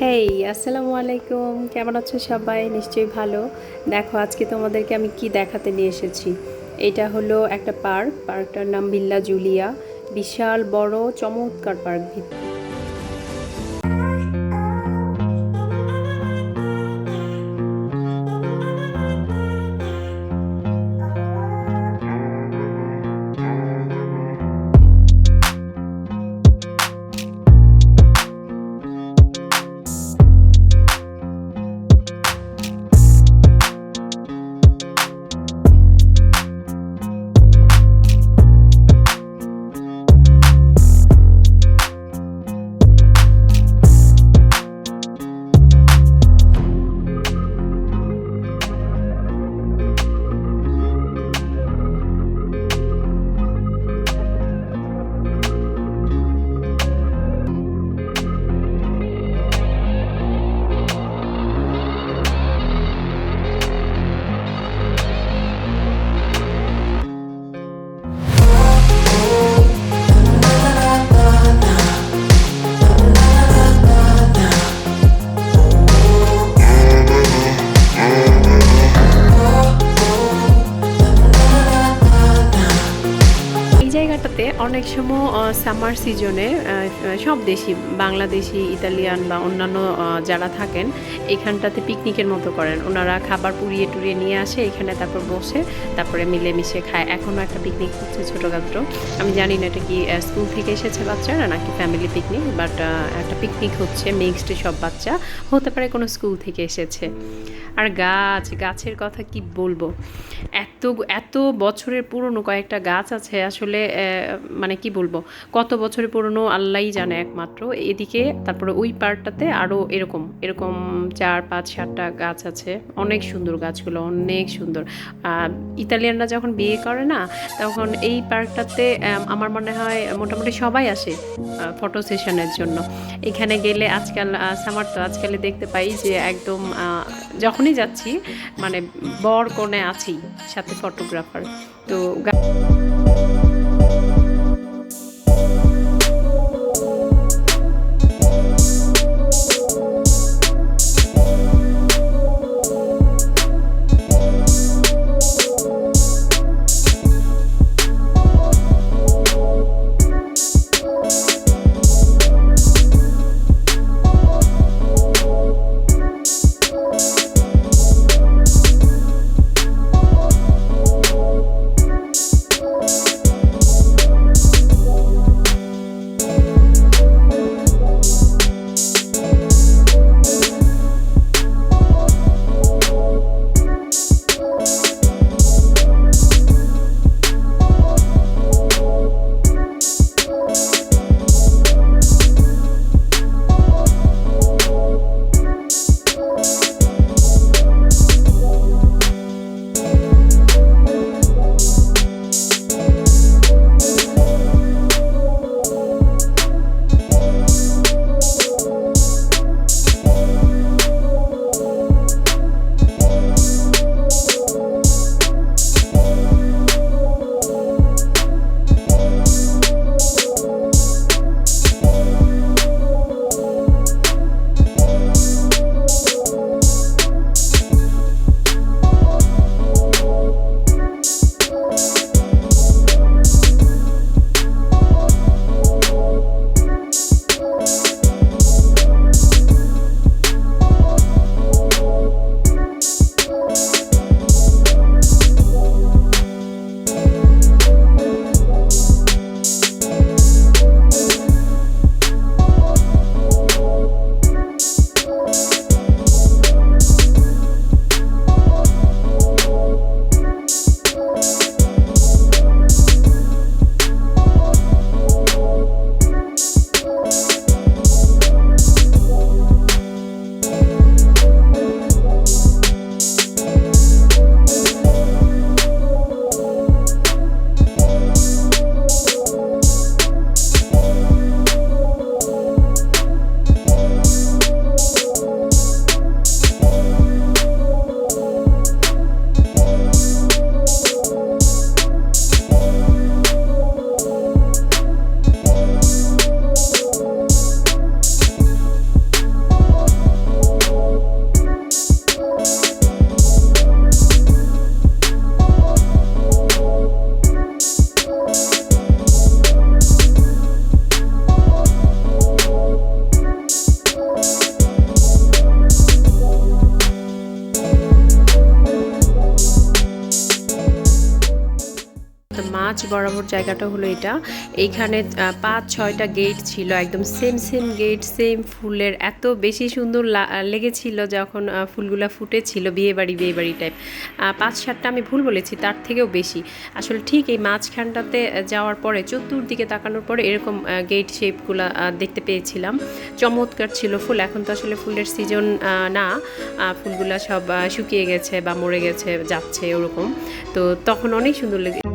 হেই আসসালামু আলাইকুম কেমন আছো সবাই? নিশ্চয়ই ভালো। দেখো, আজকে তোমাদেরকে আমি কি দেখাতে নিয়ে এসেছি? এটা হলো একটা পার্ক। পার্কটার নাম বিল্লা জুলিয়া। বিশাল, বড়, চমৎকার পার্ক এই অনেক সময় সামার সিজনে সব দেশি বাংলাদেশি, ইতালিয়ান বা অন্যান্য যারা থাকেন, এখানটাতে পিকনিকের মতো করেন। ওনারা খাবার পুড়িয়ে টুরিয়ে নিয়ে আসে, এখানে তারপর বসে, তারপরে মিলেমিশে খায়। এখনও একটা পিকনিক হচ্ছে ছোটোখাটো। আমি জানি না এটা কি স্কুল থেকে এসেছে বাচ্চারা নাকি ফ্যামিলি পিকনিক বাট একটা পিকনিক হচ্ছে মিক্সড সব বাচ্চা। হতে পারে কোনো স্কুল থেকে এসেছে। আর গাছ, গাছের কথা কি বলব? এত এত বছরের পুরনো কয়েকটা গাছ আছে, আসলে মানে কি বলব, কত বছরের পুরনো আল্লাহই জানে একমাত্র। এদিকে তারপরে ওই পার্টটাতে আরও এরকম এরকম চার, পাঁচ, সাতটা গাছ আছে। অনেক সুন্দর গাছগুলো, অনেক সুন্দর। ইতালিয়ানরা যখন বিয়ে করে না, তখন এই পার্কটাতে আমার মনে হয় মোটামুটি সবাই আসে ফটো সেশনের জন্য। এখানে গেলে আজকাল সামার তো আজকালে দেখতে পাই যে একদম যখনই যাচ্ছি মানে বর কোণে আছেই সাথে ফটোগ্রাফার তো গা- মাঝ বরাবর জায়গাটা হলো এটা। এইখানে পাঁচ, ছয়টা গেট ছিল, একদম সেম সেম গেট সেম ফুলের। এত বেশি সুন্দর লেগেছিল যখন ফুলগুলো ফুটেছিল বিয়ে বাড়ি বিয়ে বাড়ি টাইপ পাঁচ, সাতটা আমি ভুল বলেছি, তার থেকেও বেশি। আসলে ঠিক এই মাঝখানটাতে যাওয়ার পরে, চতুর্দিকে তাকানোর পরে এরকম গেট শেপগুলো দেখতে পেয়েছিলাম। চমৎকার ছিল ফুল, এখন তো আসলে ফুলের সিজন না। ফুলগুলা সব শুকিয়ে গেছে বা মরে গেছে, যাচ্ছে, ওরকম। তো তখন অনেক সুন্দর লেগে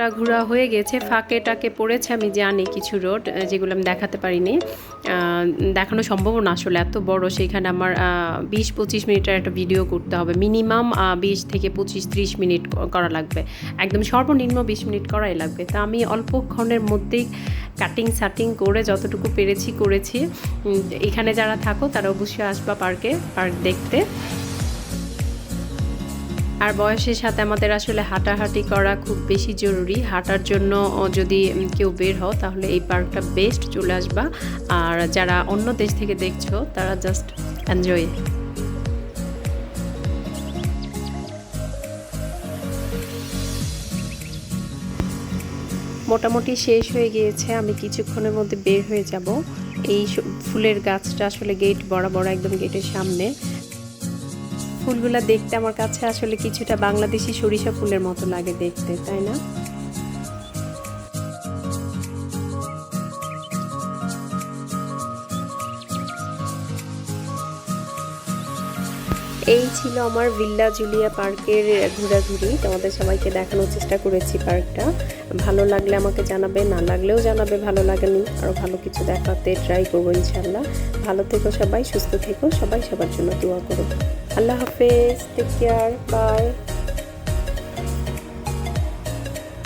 পুরোটা ঘোরা হয়ে গেছে, ফাঁকে টাকে পড়েছে, আমি জানি কিছু রোড যেগুলো আমি দেখাতে পারিনি। দেখানো সম্ভব না আসলে, এত বড় সেখানে আমার বিশ পঁচিশ মিনিটের একটা ভিডিও করতে হবে। মিনিমাম বিশ থেকে পঁচিশ ত্রিশ মিনিট করা লাগবে। একদম সর্বনিম্ন বিশ মিনিট করাই লাগবে। তা আমি অল্পক্ষণের মধ্যেই কাটিং সাটিং করে যতটুকু পেরেছি, করেছি। এখানে যারা থাকো, তারা অবশ্যই আসবা পার্কে পার্ক দেখতে। আর বয়সের সাথে আমাদের আসলে হাঁটাহাঁটি করা খুব বেশি জরুরি। হাঁটার জন্য যদি কেউ বের হও, তাহলে এই পার্কটা বেস্ট চলে আসবা। আর যারা অন্য দেশ থেকে দেখছ, তারা জাস্ট এনজয় মোটামুটি শেষ হয়ে গিয়েছে, আমি কিছুক্ষণের মধ্যে বের হয়ে যাব। এই ফুলের গাছটা আসলে গেট বরাবর, একদম গেটের সামনে। ফুলগুলা দেখতে আমার কাছে আসলে কিছুটা বাংলাদেশি সরিষা ফুলের মতো লাগে দেখতে তাই না? এই ছিল আমার ভিল্লা জুলিয়া পার্কের ঘোরাঘুরি। তোমাদের সবাইকে দেখানোর চেষ্টা করেছি পার্কটা। ভালো লাগলে আমাকে জানাবে, না লাগলেও জানাবে ভালো লাগেনি। আরও ভালো কিছু দেখাতে ট্রাই করব ইনশাল্লাহ ভালো থেকো সবাই, সুস্থ থেকো। সবাই সবার জন্য দোয়া করো। আল্লাহ হাফেজ টেক কেয়ার বাই